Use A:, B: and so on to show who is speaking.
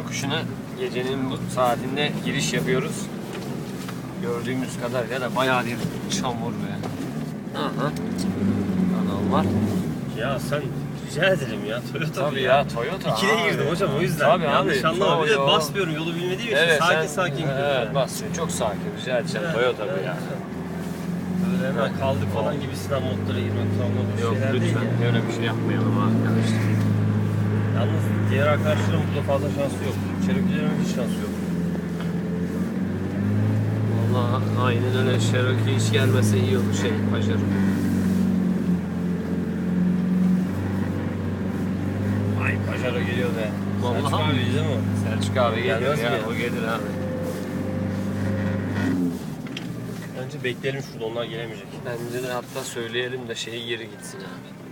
A: yokuşuna gecenin bu saatinde giriş yapıyoruz. Gördüğümüz kadarıyla da bayağı bir çamur be. Aha. Kanal var.
B: Ya sen rica ederim ya Toyota
A: Tabii
B: bu
A: ya Toyota.
B: İkine
A: abi.
B: girdim hocam o yüzden.
A: Tabii
B: Yanlış
A: abi.
B: anlama. Bir de basmıyorum yolu bilmediğim için
A: Evet,
B: sakin
A: sen-
B: sakin gidiyorum.
A: Evet
B: yani.
A: basıyor. Çok sakin. Rica edeceğim.
B: Evet,
A: Toyota bu
B: evet,
A: ya.
B: Böyle hemen kaldık falan gibisinden modlara girmek falan bu
A: Yok
B: şeyler değil
A: lütfen
B: yani.
A: öyle bir şey yapmayalım arkadaşlar.
B: Yalnız diğer arkadaşlarım burada fazla şansı yok. Cherokee'lerin hiç şansı yok.
A: Vallahi aynen öyle. Cherokee hiç gelmese iyi olur şey Pajero.
B: Ay Pajero geliyor be.
A: Vallahi
B: Selçuk abi değil mi?
A: Selçuk abi
B: Gelmez
A: ya.
B: mi?
A: O gelir abi.
B: Bence bekleyelim şurada onlar gelemeyecek.
A: Bence de hatta söyleyelim de şeyi geri gitsin abi.